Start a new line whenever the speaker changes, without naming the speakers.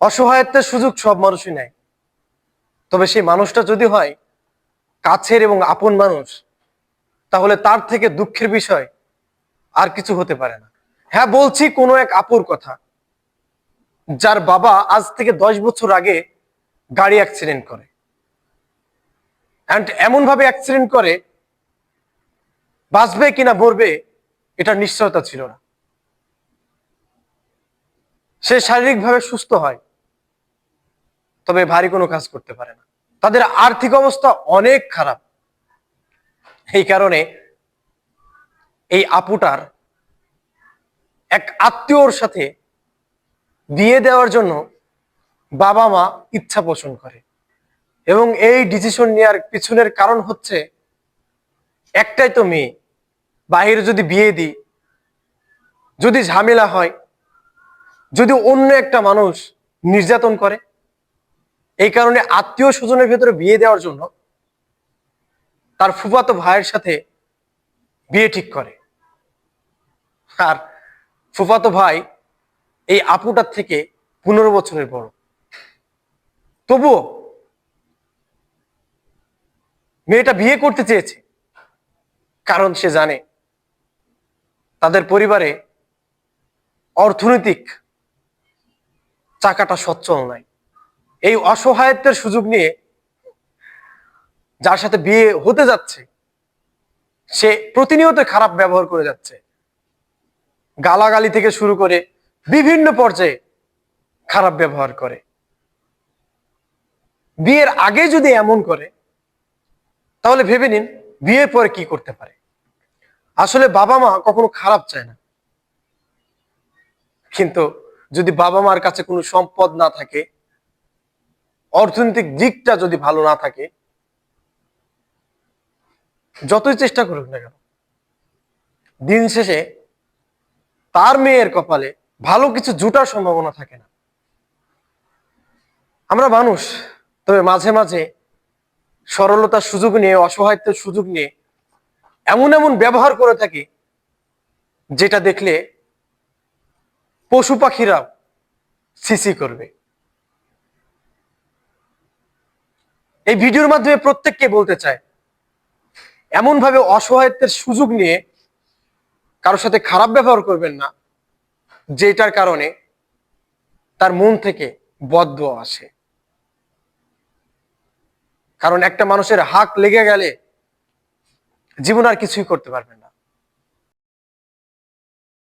অসহায়ত্বের সুযোগ সব মানুষই নেয়। তবে সেই মানুষটা যদি হয় কাছের এবং আপন মানুষ, তাহলে তার থেকে দুঃখের বিষয় আর কিছু হতে পারে না। হ্যাঁ বলছি কোনো এক আপুর কথা। যার বাবা আজ থেকে দশ বছর আগে গাড়ি অ্যাক্সিডেন্ট করে। অ্যান্ড এমন ভাবে অ্যাক্সিডেন্ট করে, বাঁচবে কিনা মরবে এটার নিশ্চয়তা ছিল না। সে শারীরিকভাবে সুস্থ হয়। তবে ভারী কোনো কাজ করতে পারে না। তাদের আর্থিক অবস্থা অনেক খারাপ। এই কারণে এই আপুটার এক আত্মীয়র সাথে বিয়ে দেওয়ার জন্য বাবা মা ইচ্ছা পোষণ করে। এবং এই ডিসিশন নেওয়ার পিছনের কারণ হচ্ছে একটাই তো মেয়ে। বাইরে যদি বিয়ে দিই, যদি ঝামেলা হয়, যদি অন্য একটা মানুষ নির্যাতন করে এই কারণে আত্মীয় স্বজনের ভেতরে বিয়ে দেওয়ার জন্য তার ফুফাতো ভাইয়ের সাথে বিয়ে ঠিক করে। আর ফুফাতো ভাই এই আপুটার থেকে পনেরো বছরের বড়। তবুও মেয়েটা বিয়ে করতে চেয়েছে, কারণ সে জানে তাদের পরিবারে অর্থনৈতিক চাকাটা সচ্ছল নাই। এই অসহায়ত্বের সুযোগ নিয়ে যার সাথে বিয়ে হতে যাচ্ছে, সে প্রতিনিয়ত খারাপ ব্যবহার করে যাচ্ছে। গালাগালি থেকে শুরু করে বিভিন্ন পর্যায়ে খারাপ ব্যবহার করে। বিয়ের আগে যদি এমন করে, তাহলে ভেবে নিন বিয়ের পরে কি করতে পারে। আসলে বাবা মা কখনো খারাপ চায় না। কিন্তু যদি বাবা মার কাছে কোনো সম্পদ না থাকে অর্থনৈতিক দিকটা যদি ভালো না থাকে, যতই চেষ্টা করুক না কেন, দিন শেষে তার মেয়ের কপালে ভালো কিছু জুটার সম্ভাবনা থাকে না। আমরা মানুষ, তবে মাঝে মাঝে সরলতার সুযোগ নিয়ে, অসহায়ত্বের সুযোগ নিয়ে এমন এমন ব্যবহার করে থাকি, যেটা দেখলে পশু পাখিরা সিসি করবে। এই ভিডিওর মাধ্যমে প্রত্যেককে বলতে চাই এমন ভাবে অসহায়ত্বের সুযোগ নিয়ে কারোর সাথে খারাপ ব্যবহার করবেন না, যেটার কারণে তার মন থেকে বদ্ধ আসে। কারণ একটা মানুষের হাক লেগে গেলে জীবন আর কিছুই করতে পারবেন